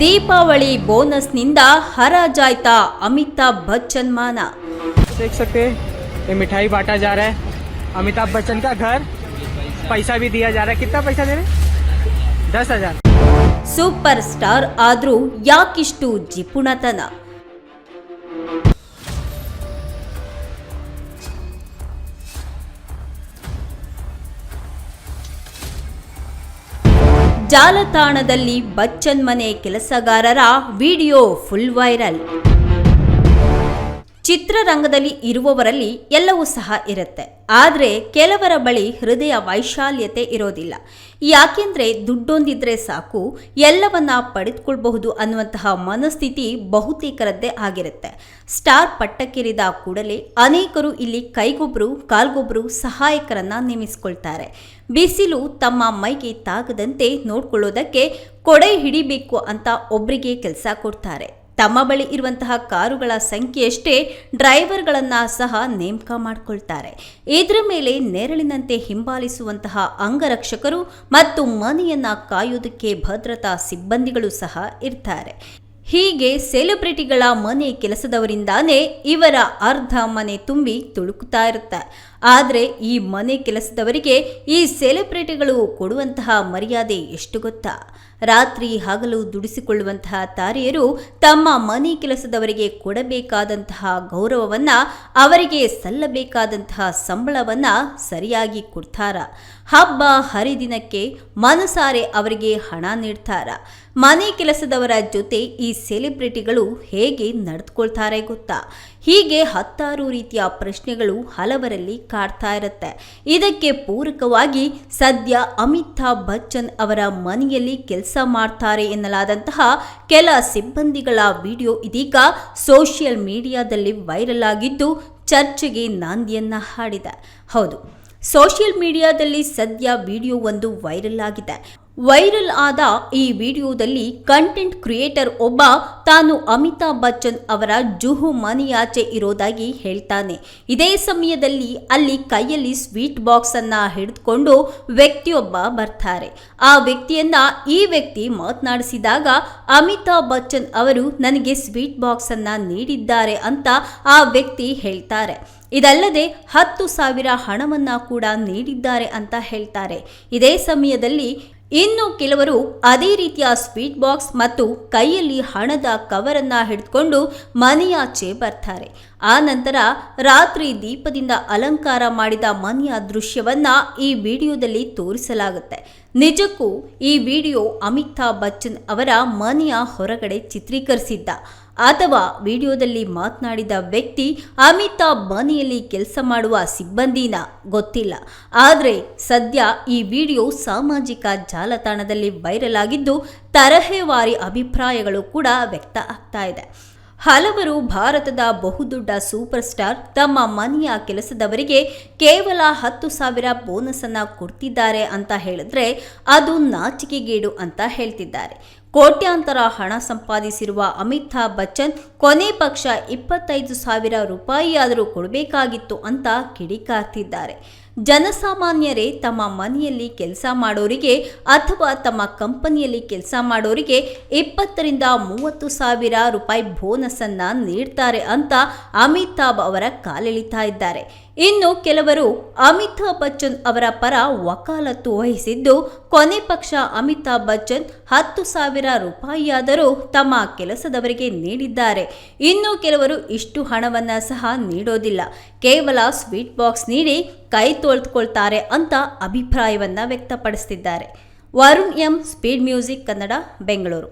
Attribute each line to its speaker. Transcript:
Speaker 1: ದೀಪಾವಳಿ ಬೋನಸ್ನಿಂದ ಹರಾಜಾಯ್ತಾ ಅಮಿತಾಬ್ ಬಚ್ಚನ್ ಮಾನ
Speaker 2: देख सकते हैं ये मिठाई बांटा जा रहा है अमिताभ बच्चन का घर पैसा भी दिया जा रहा है कितना पैसा दे रहे हैं दस हजार
Speaker 1: ಸೂಪರ್ ಸ್ಟಾರ್ ಆದ್ರೂ ಯಾಕಿಷ್ಟು ಜಿಪುಣತನ ಜಾಲತಾಣದಲ್ಲಿ ಬಚ್ಚನ್ ಮನೆ ಕೆಲಸಗಾರರ ವಿಡಿಯೋ ಫುಲ್ ವೈರಲ್. ಚಿತ್ರರಂಗದಲ್ಲಿ ಇರುವವರಲ್ಲಿ ಎಲ್ಲವೂ ಸಹ ಇರುತ್ತೆ. ಆದರೆ ಕೆಲವರ ಬಳಿ ಹೃದಯ ವೈಶಾಲ್ಯತೆ ಇರೋದಿಲ್ಲ. ಯಾಕೆಂದರೆ ದುಡ್ಡೊಂದಿದ್ರೆ ಸಾಕು, ಎಲ್ಲವನ್ನ ಪಡೆದುಕೊಳ್ಬಹುದು ಅನ್ನುವಂತಹ ಮನಸ್ಥಿತಿ ಬಹುತೇಕರದ್ದೇ ಆಗಿರುತ್ತೆ. ಸ್ಟಾರ್ ಪಟ್ಟಕ್ಕೇರಿದ ಕೂಡಲೇ ಅನೇಕರು ಇಲ್ಲಿ ಕೈಗೊಬ್ಬರು ಕಾಲ್ಗೊಬ್ಬರು ಸಹಾಯಕರನ್ನ ನೇಮಿಸಿಕೊಳ್ತಾರೆ. ಬಿಸಿಲು ತಮ್ಮ ಮೈಗೆ ತಾಗದಂತೆ ನೋಡ್ಕೊಳ್ಳೋದಕ್ಕೆ ಕೊಡೆ ಹಿಡಿಬೇಕು ಅಂತ ಒಬ್ರಿಗೆ ಕೆಲಸ ಕೊಡ್ತಾರೆ. ತಮ್ಮ ಬಳಿ ಇರುವಂತಹ ಕಾರುಗಳ ಸಂಖ್ಯೆಯಷ್ಟೇ ಡ್ರೈವರ್ಗಳನ್ನು ಸಹ ನೇಮಕ ಮಾಡಿಕೊಳ್ತಾರೆ. ಇದರ ಮೇಲೆ ನೆರಳಿನಂತೆ ಹಿಂಬಾಲಿಸುವಂತಹ ಅಂಗರಕ್ಷಕರು ಮತ್ತು ಮನೆಯನ್ನ ಕಾಯೋದಕ್ಕೆ ಭದ್ರತಾ ಸಿಬ್ಬಂದಿಗಳು ಸಹ ಇರ್ತಾರೆ. ಹೀಗೆ ಸೆಲೆಬ್ರಿಟಿಗಳ ಮನೆ ಕೆಲಸದವರಿಂದಾನೇ ಇವರ ಅರ್ಧ ಮನೆ ತುಂಬಿ ತುಳುಕುತ್ತಾ ಇರುತ್ತೆ. ಆದರೆ ಈ ಮನೆ ಕೆಲಸದವರಿಗೆ ಈ ಸೆಲೆಬ್ರಿಟಿಗಳು ಕೊಡುವಂತಹ ಮರ್ಯಾದೆ ಎಷ್ಟು ಗೊತ್ತಾ? ರಾತ್ರಿ ಹಗಲು ದುಡಿಸಿಕೊಳ್ಳುವಂತಹ ತಾರೆಯರು ತಮ್ಮ ಮನೆ ಕೆಲಸದವರಿಗೆ ಕೊಡಬೇಕಾದಂತಹ ಗೌರವವನ್ನು ಅವರಿಗೆ ಸಲ್ಲಬೇಕಾದಂತಹ ಸಂಬಳವನ್ನು ಸರಿಯಾಗಿ ಕೊಡ್ತಾರ. ಹಬ್ಬ ಹರಿದಿನಕ್ಕೆ ಮನಸಾರೆ ಅವರಿಗೆ ಹಣ ನೀಡ್ತಾರ. ಮನೆ ಕೆಲಸದವರ ಜೊತೆ ಈ ಸೆಲೆಬ್ರಿಟಿಗಳು ಹೇಗೆ ನಡೆದುಕೊಳ್ತಾರೆ ಗೊತ್ತಾ? ಹೀಗೆ ಹತ್ತಾರು ರೀತಿಯ ಪ್ರಶ್ನೆಗಳು ಹಲವರಲ್ಲಿ ಕಾಡ್ತಾ ಇರುತ್ತೆ. ಇದಕ್ಕೆ ಪೂರಕವಾಗಿ ಸದ್ಯ ಅಮಿತಾಬ್ ಬಚ್ಚನ್ ಅವರ ಮನೆಯಲ್ಲಿ ಕೆಲಸ ಮಾಡ್ತಾರೆ ಎನ್ನಲಾದಂತಹ ಕೆಲ ಸಿಬ್ಬಂದಿಗಳ ವಿಡಿಯೋ ಇದೀಗ ಸೋಷಿಯಲ್ ಮೀಡಿಯಾದಲ್ಲಿ ವೈರಲ್ ಆಗಿದ್ದು ಚರ್ಚೆಗೆ ನಾಂದಿಯನ್ನ ಹಾಡಿದೆ. ಹೌದು ಸೋಷಿಯಲ್ ಮೀಡಿಯಾದಲ್ಲಿ ಸದ್ಯ ವಿಡಿಯೋ ಒಂದು ವೈರಲ್ ಆಗಿದೆ. ವೈರಲ್ ಆದ ಈ ವಿಡಿಯೋದಲ್ಲಿ ಕಂಟೆಂಟ್ ಕ್ರಿಯೇಟರ್ ಒಬ್ಬ ತಾನು ಅಮಿತಾಬ್ ಬಚ್ಚನ್ ಅವರ ಜುಹು ಮನೆಯಾಚೆ ಇರೋದಾಗಿ ಹೇಳ್ತಾನೆ. ಇದೇ ಸಮಯದಲ್ಲಿ ಅಲ್ಲಿ ಕೈಯಲ್ಲಿ ಸ್ವೀಟ್ ಬಾಕ್ಸ್ ಅನ್ನ ಹಿಡಿದುಕೊಂಡು ವ್ಯಕ್ತಿಯೊಬ್ಬ ಬರ್ತಾರೆ. ಆ ವ್ಯಕ್ತಿಯನ್ನ ಈ ವ್ಯಕ್ತಿ ಮಾತನಾಡಿಸಿದಾಗ, ಅಮಿತಾಬ್ ಬಚ್ಚನ್ ಅವರು ನನಗೆ ಸ್ವೀಟ್ ಬಾಕ್ಸ್ ಅನ್ನ ನೀಡಿದ್ದಾರೆ ಅಂತ ಆ ವ್ಯಕ್ತಿ ಹೇಳ್ತಾರೆ. ಇದಲ್ಲದೆ ಹತ್ತು ಸಾವಿರ ಹಣವನ್ನ ಕೂಡ ನೀಡಿದ್ದಾರೆ ಅಂತ ಹೇಳ್ತಾರೆ. ಇದೇ ಸಮಯದಲ್ಲಿ ಇನ್ನು ಕೆಲವರು ಅದೇ ರೀತಿಯ ಸ್ವೀಟ್ ಬಾಕ್ಸ್ ಮತ್ತು ಕೈಯಲ್ಲಿ ಹಣದ ಕವರನ್ನು ಹಿಡಿದುಕೊಂಡು ಮನೆಯಾಚೆ ಬರ್ತಾರೆ. ಆ ನಂತರ ರಾತ್ರಿ ದೀಪದಿಂದ ಅಲಂಕಾರ ಮಾಡಿದ ಮನೆಯ ದೃಶ್ಯವನ್ನ ಈ ವಿಡಿಯೋದಲ್ಲಿ ತೋರಿಸಲಾಗುತ್ತೆ. ನಿಜಕ್ಕೂ ಈ ವಿಡಿಯೋ ಅಮಿತಾಬ್ ಬಚ್ಚನ್ ಅವರ ಮನೆಯ ಹೊರಗಡೆ ಚಿತ್ರೀಕರಿಸಿದ್ದ. ಅಥವಾ ವಿಡಿಯೋದಲ್ಲಿ ಮಾತನಾಡಿದ ವ್ಯಕ್ತಿ ಅಮಿತಾಬ್ ಮನೆಯಲ್ಲಿ ಕೆಲಸ ಮಾಡುವ ಸಿಬ್ಬಂದಿನ ಗೊತ್ತಿಲ್ಲ. ಆದರೆ ಸದ್ಯ ಈ ವಿಡಿಯೋ ಸಾಮಾಜಿಕ ಜಾಲತಾಣದಲ್ಲಿ ವೈರಲ್ ಆಗಿದ್ದು ತರಹೇವಾರಿ ಅಭಿಪ್ರಾಯಗಳು ಕೂಡ ವ್ಯಕ್ತ ಆಗ್ತಾ ಇದೆ. ಹಲವರು ಭಾರತದ ಬಹುದೊಡ್ಡ ಸೂಪರ್ ಸ್ಟಾರ್ ತಮ್ಮ ಮನೆಯ ಕೆಲಸದವರಿಗೆ ಕೇವಲ ಹತ್ತು ಸಾವಿರ ಬೋನಸ್ ಅನ್ನ ಕೊಡ್ತಿದ್ದಾರೆ ಅಂತ ಹೇಳಿದ್ರೆ ಅದು ನಾಚಿಕೆಗೇಡು ಅಂತ ಹೇಳ್ತಿದ್ದಾರೆ. ಕೋಟ್ಯಾಂತರ ಹಣ ಸಂಪಾದಿಸಿರುವ ಅಮಿತಾಬ್ ಬಚ್ಚನ್ ಕೊನೆ ಪಕ್ಷ ಇಪ್ಪತ್ತೈದು ಸಾವಿರ ರೂಪಾಯಿಯಾದರೂ ಕೊಡಬೇಕಾಗಿತ್ತು ಅಂತ ಕಿಡಿಕಾರ್ತಿದ್ದಾರೆ. ಜನಸಾಮಾನ್ಯರೇ ತಮ್ಮ ಮನೆಯಲ್ಲಿ ಕೆಲಸ ಮಾಡೋರಿಗೆ ಅಥವಾ ತಮ್ಮ ಕಂಪನಿಯಲ್ಲಿ ಕೆಲಸ ಮಾಡೋರಿಗೆ ಇಪ್ಪತ್ತರಿಂದ ಮೂವತ್ತು ಸಾವಿರ ರೂಪಾಯಿ ಬೋನಸ್ ಅನ್ನ ನೀಡ್ತಾರೆ ಅಂತ ಅಮಿತಾಬ್ ಅವರ ಕಾಲೆಳಿತಾ ಇದ್ದಾರೆ. ಇನ್ನು ಕೆಲವರು ಅಮಿತಾಬ್ ಬಚ್ಚನ್ ಅವರ ಪರ ವಕಾಲತ್ತು ವಹಿಸಿದ್ದು, ಕೊನೆ ಪಕ್ಷ ಅಮಿತಾಬ್ ಬಚ್ಚನ್ ಹತ್ತು ಸಾವಿರ ರೂಪಾಯಿಯಾದರೂ ತಮ್ಮ ಕೆಲಸದವರಿಗೆ ನೀಡಿದ್ದಾರೆ. ಇನ್ನು ಕೆಲವರು ಇಷ್ಟು ಹಣವನ್ನ ಸಹ ನೀಡೋದಿಲ್ಲ. ಕೇವಲ ಸ್ವೀಟ್ ಬಾಕ್ಸ್ ನೀಡಿ ಕೈ ತೊಳೆದುಕೊಳ್ತಾರೆ ಅಂತ ಅಭಿಪ್ರಾಯವನ್ನು ವ್ಯಕ್ತಪಡಿಸ್ತಿದ್ದಾರೆ. Varun M speed music Kannada Bengaluru.